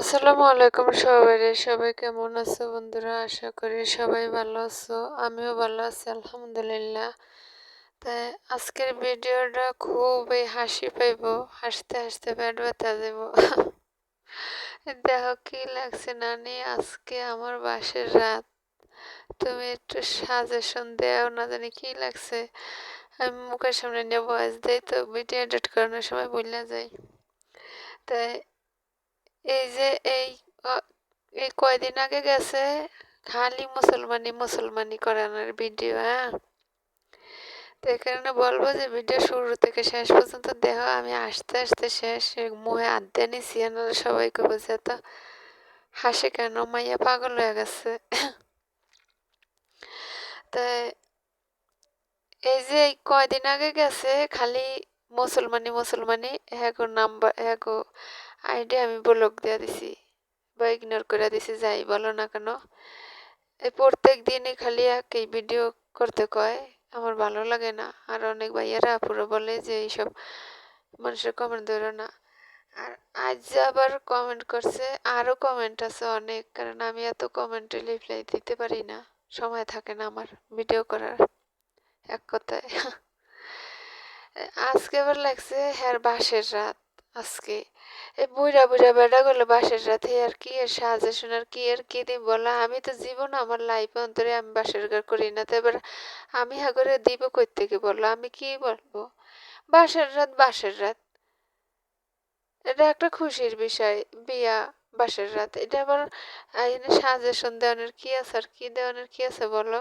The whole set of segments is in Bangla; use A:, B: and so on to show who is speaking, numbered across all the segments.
A: আসসালামু আলাইকুম সবাই সবাই কেমন আছো বন্ধুরা? আশা করি সবাই ভালো আছো, আমিও ভালো আছি, আলহামদুলিল্লাহ। তাই আজকের ভিডিওটা খুবই হাসি পাইব, হাসতে হাসতে পেট ব্যথা দেব। দেখো কি লাগছে নানি, আজকে আমার বাসের রাত। তুমি একটু সাজেশন দেও না জানি কি লাগছে। আমি মুখের সামনে নিয়ে বয়স দেই তো ভিডিও এডিট করানোর সময় বললে যাই। তাই এই যে এই এই কয়দিন আগে গেছে খালি মুসলমানি মুসলমানি করানোর ভিডিও হ্যাঁ তো এই কারণে বলব যে ভিডিও শুরু থেকে শেষ পর্যন্ত দেহ আমি আসতে আসতে শেষ মুহে আড্ডে নিছি সবাইকে বুঝে তো হাসে কেন মাইয়া পাগল হয়ে গেছে তাই এই যে কয়দিন আগে গেছে খালি মুসলমানি মুসলমানি হ্যাঁ নাম্বার হ্যাঁ আইডিয়া আমি ব্লক দিয়ে দিছি বা ইগনোর করে দিছি, যাই বলো না কেন। এই প্রত্যেক দিনই খালি একই ভিডিও করতে কয়, আমার ভালো লাগে না। আর অনেক ভাইয়ারা পুরো বলে যে এইসব মানুষের কমেন্ট ধরো না। আর আজ আবার কমেন্ট করছে আরও কমেন্ট আছে অনেক, কারণ আমি এত কমেন্টে রিপ্লাই দিতে পারি না। সময় থাকে না আমার ভিডিও করার, এক কথায়। আজকে আবার লাগছে হ্যার বাসের রাত। আজকে। এই বুড়া বুড়া বেড়া গেলো বাসের রাতে, আর কি আর সাজেশন আর কি আর কি দিই বলো আমি তো জীবন আমার লাইফ অন্তরে আমি বাসের ঘর করি না, তো এবার আমি হাগরে দিব কই থেকে বলল আমি কি বলব? বাসের রাত বাসের রাত। এটা একটা খুশির বিষয়, বিয়া, বাসের রাত। এটা আবার এখানে সাজেশন দেওয়ানোর কি আছে, আর কি দেওয়ানোর কি আছে বলো?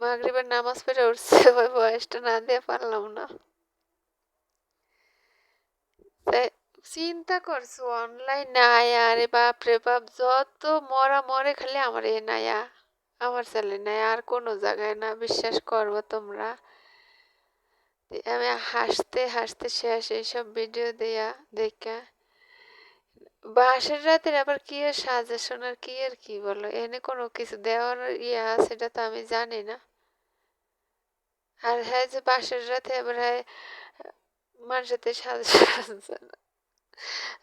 A: মাগরিবের নামাজ পড়ে উঠছে, ওই বয়সটা না দিয়ে পারলাম না। চিন্তা করছ অনলাইন আয়া আরে বাপ রে বাপ, যত মরা মরে খালি আমার এ নায়া আমার ছেলে নাই আর কোনো জায়গায় না, বিশ্বাস করব তোমরা। আমি হাসতে হাসতে শেষ, এইসব ভিডিও দেয়া, দেখা। বাসের রাতের আবার কি আর সাজেশন আর কি আর কি বলো? এনে কোনো কিছু দেওয়ার ইয়ে সেটা তো আমি জানি না। আর হ্যাঁ যে বাসের রাতে আবার হ্যাঁ মানুষের সাজেশন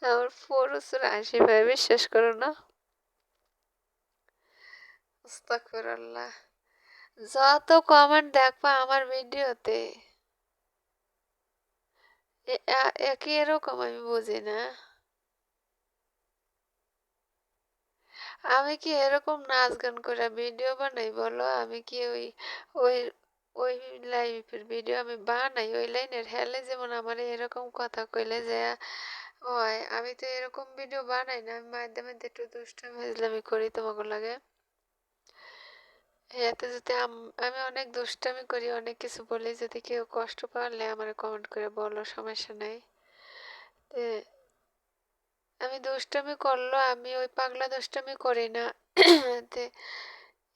A: আমার প্রচুর হাসি ভাই বিশ্বাস করো না। আল্লাহ যত কমেন্ট দেখবা আমার ভিডিওতে একই এরকম আমি বুঝি না। আমি কি এরকম নাচ গান করে ভিডিও বানাই বলো? আমি কি ওই ওই ওই লাইফের ভিডিও আমি বানাই, ওই লাইনের হেলে যেমন আমার এরকম কথা কইলে যে হয় আমি তো এরকম ভিডিও বানাই না, আমি মাঝে মধ্যে একটু দুষ্টামি, ফাজলামি করি তোমাকে লাগে। এতে যদি আমি অনেক দুষ্টামি করি, অনেক কিছু বলি, যদি কেউ কষ্ট পাওয়ালে আমার কমেন্ট করে বলো, সমস্যা নাই। আমি দুষ্টামি করল, আমি ওই পাগলা দুষ্টামি করি না।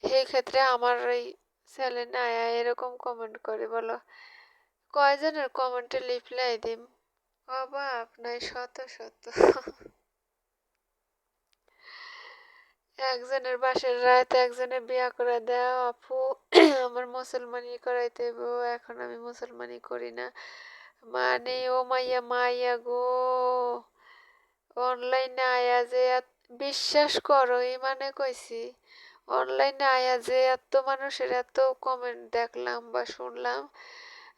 A: সেই ক্ষেত্রে আমার ওই ছেলে না এরকম কমেন্ট করে, বলো। কয়জনের কমেন্টে লিপলাই দিম? অবাক নাই শত শত। একজনের বাসের রাত একজনের বিয়া করে দেওয়া আপু, আমার মুসলমানি করাইতে এখন আমি মুসলমানি করি না। মানে ও মাইয়া মাইয়া গো অনলাইনে আয়া যে বিশ্বাস করো, এই মানে কইছি। অনলাইনে আয়া যে এত মানুষের এত কমেন্ট দেখলাম বা শুনলাম,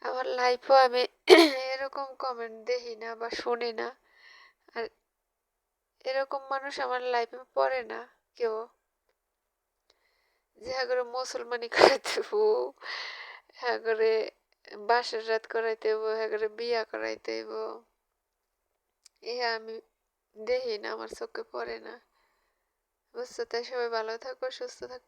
A: আমার লাইফও আমি এরকম কমেন্ট দেখি না বা শুনি না। আর এরকম মানুষ আমার লাইফে পড়ে না কেউ। যে হ্যাঁ করে মুসলমানি করাইতে হ্যাঁ করে বাসের রাত করাইতে হ্যাঁ করে বিয়া করাইতে ইহা আমি দেখি না, আমার চোখে পড়ে না। বুঝছ তাই সবাই ভালো থাকো সুস্থ থাকো।